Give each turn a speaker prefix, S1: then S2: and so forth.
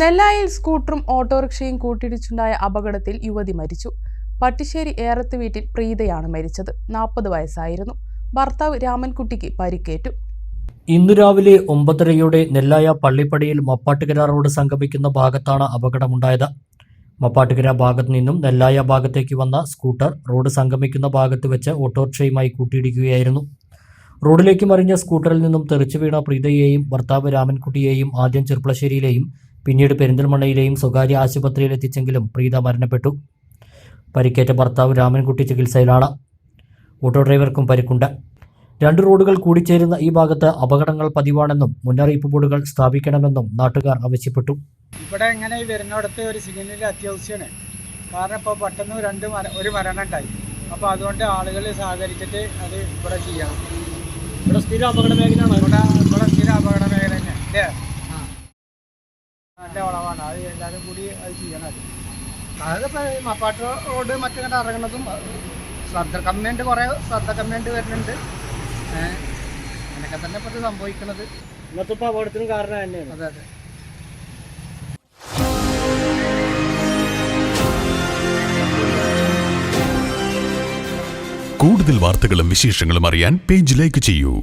S1: നെല്ലായിൽ സ്കൂട്ടറും ഓട്ടോറിക്ഷയും കൂട്ടിയിടിച്ചുണ്ടായ അപകടത്തിൽ യുവതി മരിച്ചു. പട്ടിശ്ശേരി ഏറത്ത് വീട്ടിൽ പ്രീതയാണ് മരിച്ചത്. നാൽപ്പത് വയസ്സായിരുന്നു. ഭർത്താവ് രാമൻകുട്ടിക്ക് പരിക്കേറ്റു.
S2: ഇന്നു രാവിലെ ഒമ്പതരയോടെ നെല്ലായ പള്ളിപ്പടിയിൽ മപ്പാട്ടുകര റോഡ് സംഗമിക്കുന്ന ഭാഗത്താണ് അപകടമുണ്ടായത്. മപ്പാട്ടുകര ഭാഗത്തു നിന്നും നെല്ലായ ഭാഗത്തേക്ക് വന്ന സ്കൂട്ടർ റോഡ് സംഗമിക്കുന്ന ഭാഗത്ത് വെച്ച് ഓട്ടോറിക്ഷയുമായി കൂട്ടിയിടിക്കുകയായിരുന്നു. റോഡിലേക്ക് മറിഞ്ഞ സ്കൂട്ടറിൽ നിന്നും തെറിച്ചു വീണ പ്രീതയെയും ഭർത്താവ് രാമൻകുട്ടിയെയും ആദ്യം ചെർപ്പളശ്ശേരിയിലെയും പിന്നീട് പെരിന്തൽമണ്ണയിലെയും സ്വകാര്യ ആശുപത്രിയിൽ എത്തിച്ചെങ്കിലും പ്രീത മരണപ്പെട്ടു. പരിക്കേറ്റ ഭർത്താവ് രാമൻകുട്ടി ചികിത്സയിലാണ്. ഓട്ടോ ഡ്രൈവർക്കും പരിക്കുണ്ട്. രണ്ട് റോഡുകൾ കൂടിച്ചേരുന്ന ഈ ഭാഗത്ത് അപകടങ്ങൾ പതിവാണെന്നും മുന്നറിയിപ്പ് ബോർഡുകൾ സ്ഥാപിക്കണമെന്നും നാട്ടുകാർ ആവശ്യപ്പെട്ടു.
S3: ഇവിടെ ഇങ്ങനെ ഈ വരുന്നിടത്ത് ഒരു സിഗ്നലിൽ അത്യാവശ്യമാണ് കാരണം ഇപ്പോൾ പെട്ടെന്ന് രണ്ട് മര ഒരു മരണം ഉണ്ടായി അപ്പോൾ അതുകൊണ്ട് ആളുകൾ സഹകരിച്ചിട്ട് അത് ഇവിടെ ചെയ്യണം.
S2: ഇവിടെ സ്ഥിരം അപകട മേഖലയാണ്?
S3: ഇവിടെ ഇവിടെ സ്ഥിര അപകട മേഖല തന്നെ അല്ലേ നല്ല വളവാണ്. അത് എല്ലാവരും കൂടി അത് ചെയ്യണം അത് അതായത് ഇപ്പോൾ ഈ മപ്പാട്ട് റോഡ് മറ്റങ്ങനെ ഇറങ്ങുന്നതും ശ്രദ്ധ കമ്മിയുണ്ട് കുറേ ശ്രദ്ധ കമ്മിയുണ്ട് വരുന്നുണ്ട്. ഏഹ് അങ്ങനെയൊക്കെ തന്നെ ഇപ്പോൾ സംഭവിക്കുന്നത്
S2: ഇന്നത്തെ ഇപ്പോൾ അപകടത്തിനും കാരണം തന്നെയാണ്.
S3: അതെ അതെ.
S4: കൂടുതൽ വാർത്തകളും വിശേഷങ്ങളും അറിയാൻ പേജ് ലൈക്ക് ചെയ്യൂ.